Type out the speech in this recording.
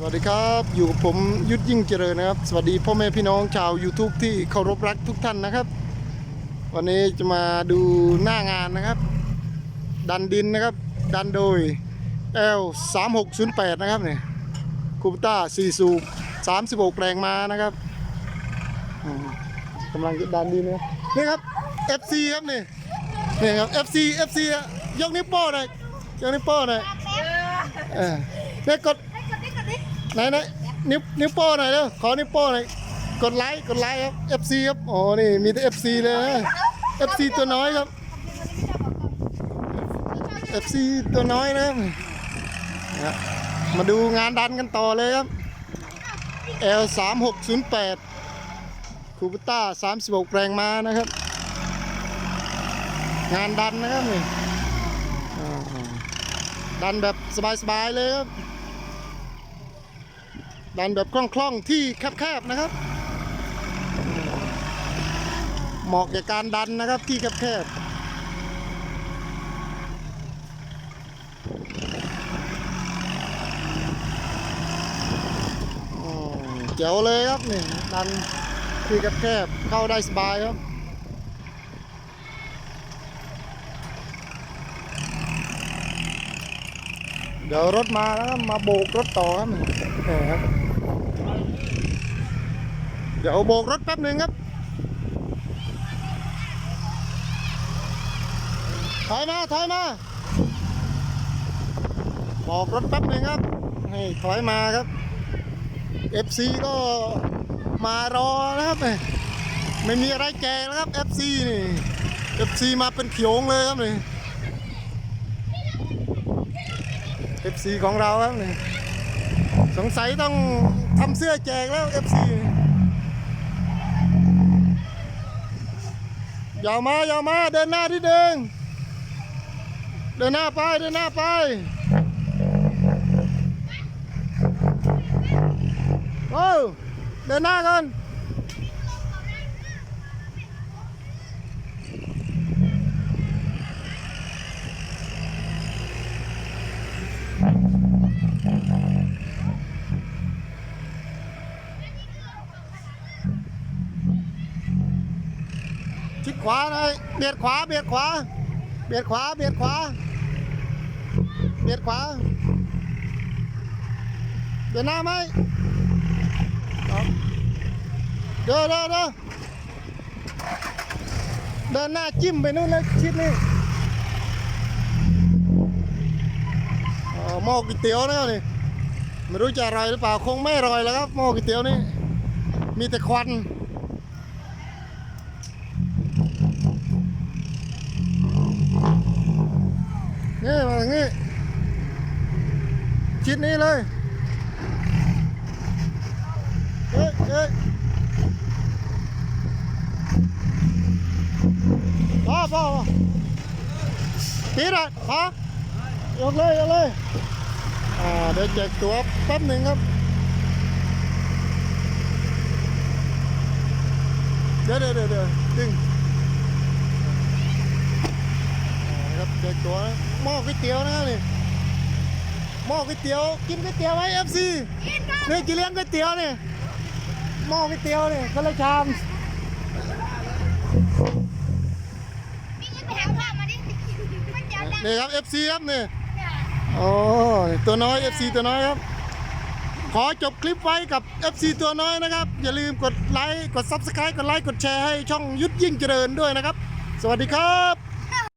สวัสดีครับอยู่กับผมยุทธยิ่งเจริญนะครับ สวัสดีพ่อแม่พี่น้องชาว YouTube ที่เคารพรักทุกท่านนะครับ วันนี้จะมาดูหน้างานนะครับ ดันดินนะครับ ดันโดย L 3 6 0 8 นะครับเนี่ยคูปต้า4สูบ36 แรงม้านะครับกำลังดันดินนะนี่ครับ FC ครับนี่นี่ครับ FC FC ยกนิ้วโป้หน่อยยกนิ้วโป้หน่อยเออเนี่ยกด ไหนไหนนิ้วนิ้วโป้หน่อยเร็วขอนิ้วโป้หน่อยกดไลค์กดไลค์ครับ FC ครับโอ้นี่มีแต่ FC เลยนะ FC ตัวน้อยครับ FC ตัวน้อยนะมาดูงานดันกันต่อเลยครับ L 3 6 0 8คูปต้า36 แรงม้านะครับ งานดันนะครับนี่ดันแบบสบายๆเลยครับ ดันแบบคล่องๆที่แคบๆนะครับ เหมาะแก่การดันนะครับที่แคบๆเจ๋วเลยครับนี่ดันที่แคบๆเข้าได้สบายครับเดี๋ยวรถมาแล้วมาโบกรถต่อครับนี่ครับ เดี๋ยวโบกรถแป๊บหนึ่งครับถอยมาถอยมาโบกรถแป๊บหนึ่งครับนี่ถอยมาครับ FC ก็มารอนะครับ ไม่มีอะไรแจกแล้วครับ FC นี่ FC มาเป็นเขียงเลยครับนี่ FC ของเราครับนี่สงสัยต้องทำเสื้อแจกแล้ว FC อย่ามาอย่ามา เดินหน้าที่เดินเดินหน้าไป เดินหน้าไป โอ้ เดินหน้ากัน ชิดขวาหน่อยเบียดขวาเบียดขวา เบียดขวาเบียดขวา เบียดขวา เดินหน้าไหมเอเดินเดินเดินเดินหน้าจิ้มไปนู่นนะชิดนี่หม้อก๋วยเตี๋ยวนะครับนี่ไม่รู้จะอร่อยหรือเปล่าคงไม่อร่อยแล้วครับหม้อก๋วยเตี๋ยวนี่มีแต่ควัน นี่มาอย่างนี้ชิดนี้เลยเอ้ยเอ้ยพ่อพ่อตีดอะขอยกเลยยกเลยอ่าเดี๋ยวแจกตัวแป๊บหนึ่งครับ เดี๋ยวเดี๋ยวเดี๋ยวเดี๋ยวดึง ครับเด็ก ตัวนะหม้อก๋วยเตี๋ยวนะครับนี่หม้อก๋วยเตี๋ยวกินก๋วยเตี๋ยวไหมเอฟซีนี่จะเลี้ยงก๋วยเตี๋ยวนี่หม้อก๋วยเตี๋ยวนี่คนละชามไปหาข้าวมาดิมันเดี๋ยวดังนี่ครับเอฟซีครับนี่โอ้ตัวน้อยเอฟซีตัวน้อยครับขอจบคลิปไว้กับ FC ตัวน้อยนะครับ อย่าลืมกดไลค์ กด Subscribe กดไลค์ กดแชร์ให้ช่องยุทธยิ่งเจริญด้วยนะครับ สวัสดีครับ